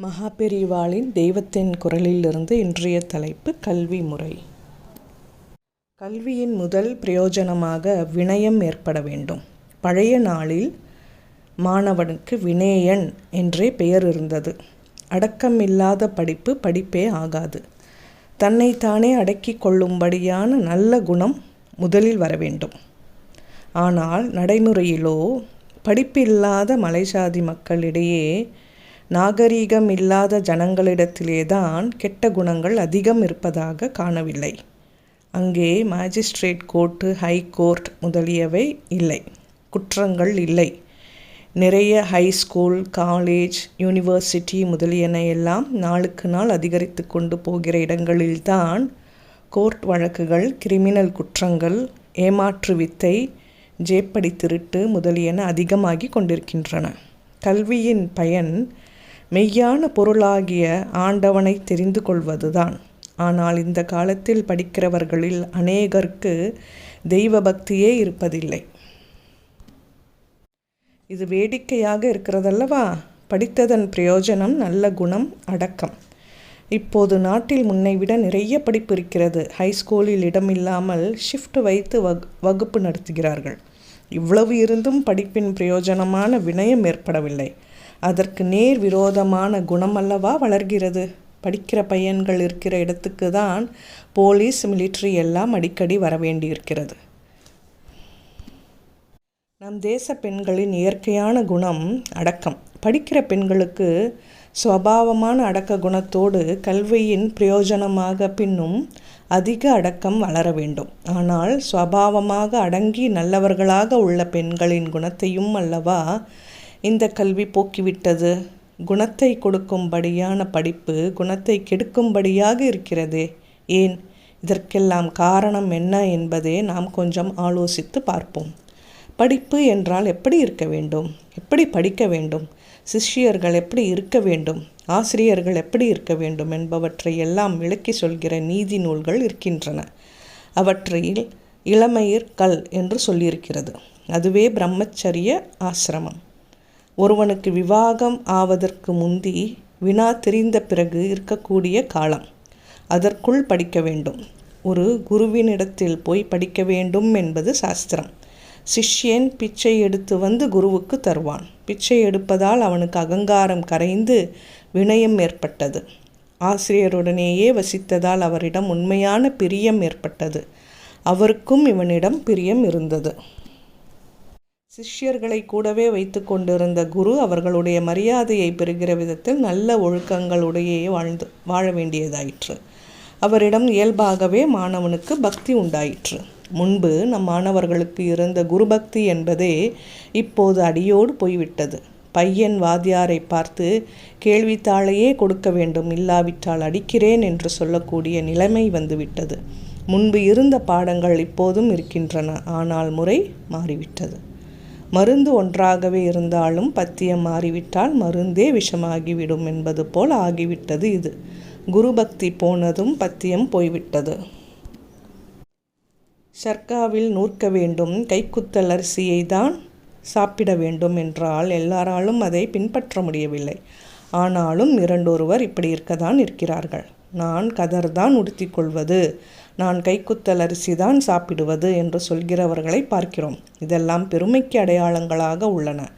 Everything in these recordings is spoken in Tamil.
மகாபெரிவாளின் தெய்வத்தின் குரலிலிருந்து இன்றைய தலைப்பு கல்வி முறை. கல்வியின் முதல் பிரயோஜனமாக வினயம் ஏற்பட வேண்டும். பழைய நாளில் மாணவனுக்கு வினேயன் என்றே பெயர் இருந்தது. அடக்கம் இல்லாத படிப்பு படிப்பே ஆகாது. தன்னைத்தானே அடக்கி கொள்ளும்படியான நல்ல குணம் முதலில் வர வேண்டும். ஆனால் நடைமுறையிலோ படிப்பில்லாத மலைசாதி மக்களிடையே நாகரீகம் இல்லாத ஜனங்களிடத்திலேதான் கெட்ட குணங்கள் அதிகம் இருப்பதாக காணவில்லை. அங்கே மாஜிஸ்ட்ரேட் கோர்ட்டு ஹை கோர்ட் முதலியவை இல்லை. குற்றங்கள் இல்லை. நிறைய ஹை ஸ்கூல் காலேஜ் யூனிவர்சிட்டி முதலியன எல்லாம் நாளுக்கு நாள் அதிகரித்து கொண்டு போகிற இடங்களில்தான் கோர்ட் வழக்குகள் கிரிமினல் குற்றங்கள் ஏமாற்று வித்தை ஜேப்படி திருட்டு முதலியன அதிகமாகி கொண்டிருக்கின்றன. கல்வியின் பயன் மெய்யான பொருளாகிய ஆண்டவனை தெரிந்து கொள்வதுதான். ஆனால் இந்த காலத்தில் படிக்கிறவர்களில் அநேகருக்கு தெய்வ பக்தியே இருப்பதில்லை. இது வேடிக்கையாக இருக்கிறதல்லவா? படித்ததன் பிரயோஜனம் நல்ல குணம் அடக்கம். இப்போது நாட்டில் முன்னை விட நிறைய படிப்பு இருக்கிறது. ஹைஸ்கூலில் இடமில்லாமல் ஷிஃப்ட் வைத்து வகு வகுப்பு நடத்துகிறார்கள். இவ்வளவு இருந்தும் படிப்பின் பிரயோஜனமான வினயம் ஏற்படவில்லை. அதற்கு நேர் விரோதமான குணமல்லவா வளர்கிறது? படிக்கிற பையன்கள் இருக்கிற இடத்துக்கு தான் போலீஸ் மிலிட்ரி எல்லாம் அடிக்கடி வர வேண்டியிருக்கிறது நம் தேச பெண்களின் இயற்கையான குணம் அடக்கம். படிக்கிற பெண்களுக்கு சுவாவமான அடக்க குணத்தோடு கல்வியின் பிரயோஜனமாக பின்னும் அதிக அடக்கம் வளர வேண்டும். ஆனால் சுவாவமாக அடங்கி நல்லவர்களாக உள்ள பெண்களின் குணத்தையும் அல்லவா இந்த கல்வி போக்கிவிட்டது. குணத்தை கொடுக்கும்படியான படிப்பு குணத்தை கெடுக்கும்படியாக இருக்கிறதே. ஏன்? இதற்கெல்லாம் காரணம் என்ன என்பதே நாம் கொஞ்சம் ஆலோசித்து பார்ப்போம். படிப்பு என்றால் எப்படி இருக்க வேண்டும்? எப்படி படிக்க வேண்டும்? சிஷ்யர்கள் எப்படி இருக்க வேண்டும்? ஆசிரியர்கள் எப்படி இருக்க வேண்டும் என்பவற்றை எல்லாம் விளக்கி சொல்கிற நீதி நூல்கள் இருக்கின்றன. அவற்றில் இளமயிர் கல் என்று சொல்லியிருக்கிறது. அதுவே பிரம்மச்சரிய ஆசிரமம். ஒருவனுக்கு விவாகம் ஆவதற்கு முந்தி வினா தெரிந்த பிறகு இருக்கக்கூடிய காலம். அதற்குள் படிக்க வேண்டும். ஒரு குருவினிடத்தில் போய் படிக்க வேண்டும் என்பது சாஸ்திரம். சிஷ்யன் பிச்சை எடுத்து வந்து குருவுக்கு தருவான். பிச்சை எடுப்பதால் அவனுக்கு அகங்காரம் கரைந்து வினயம் ஏற்பட்டது. ஆசிரியருடனேயே வசித்ததால் அவரிடம் உண்மையான பிரியம் ஏற்பட்டது. அவருக்கும் இவனிடம் பிரியம் இருந்தது. சிஷ்யர்களை கூடவே வைத்து கொண்டிருந்த குரு அவர்களுடைய மரியாதையை பெறுகிற விதத்தில் நல்ல ஒழுக்கங்களுடையே வாழ்ந்து வாழ வேண்டியதாயிற்று. அவரிடம் இயல்பாகவே மாணவனுக்கு பக்தி உண்டாயிற்று. முன்பு நம் மாணவர்களுக்கு இருந்த குருபக்தி என்பதே இப்போது அடியோடு போய்விட்டது. பையன் வாதியாரை பார்த்து கேள்வித்தாளையே கொடுக்க வேண்டும் இல்லாவிட்டால் அடிக்கிறேன் என்று சொல்லக்கூடிய நிலைமை வந்துவிட்டது. முன்பு இருந்த பாடங்கள் இப்போதும் இருக்கின்றன. ஆனால் முறை மாறிவிட்டது. மருந்து ஒன்றாகவே இருந்தாலும் பத்தியம் மாறிவிட்டால் மருந்தே விஷமாகிவிடும் என்பது போல் ஆகிவிட்டது இது. குரு பக்தி போனதும் பத்தியம் போய்விட்டது. சர்க்காவில் நூற்க வேண்டும் கைக்குத்தல் அரிசியை தான் சாப்பிட வேண்டும் என்றால் எல்லாராலும் அதை பின்பற்ற முடியவில்லை. ஆனாலும் இரண்டொருவர் இப்படி இருக்கத்தான் இருக்கிறார்கள். நான் கதர்தான் உடுத்திக்கொள்வது. நான் கைக்குத்தல் அரிசி தான் சாப்பிடுவது என்று சொல்கிறவர்களை பார்க்கிறோம். இதெல்லாம் பெருமைக்கு அடையாளங்களாக உள்ளன.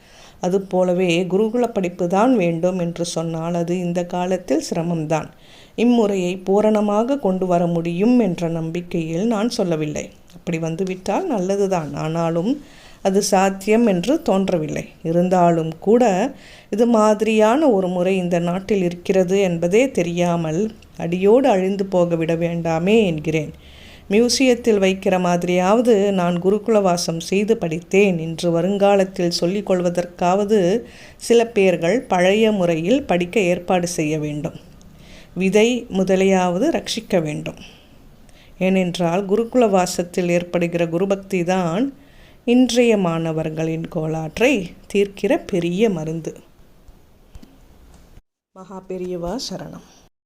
அதுபோலவே குருகுல படிப்பு தான் வேண்டும் என்று சொன்னால் அது இந்த காலத்தில் சிரமம்தான். இம்முறையை பூரணமாக கொண்டு வர முடியும் என்ற நம்பிக்கையில் நான் சொல்லவில்லை. அப்படி வந்துவிட்டால் நல்லதுதான். ஆனாலும் அது சாத்தியம் என்று தோன்றவில்லை. இருந்தாலும் கூட இது மாதிரியான ஒரு முறை இந்த நாட்டில் இருக்கிறது என்பதே தெரியாமல் அடியோடு அழிந்து போகவிட வேண்டாமே என்கிறேன். மியூசியத்தில் வைக்கிற மாதிரியாவது நான் குருகுலவாசம் செய்து படித்தேன். என்று வருங்காலத்தில் சொல்லிக் கொள்வதற்காவது சில பேர்கள் பழைய முறையில் படிக்க ஏற்பாடு செய்ய வேண்டும். விதை முதலையாவது ரட்சிக்க வேண்டும். ஏனென்றால் குருகுலவாசத்தில் ஏற்படுகிற குருபக்தி தான் இன்றைய மாணவர்களின் கோளாற்றை தீர்க்கிற பெரிய மருந்து. மகா பெரியவா சரணம்.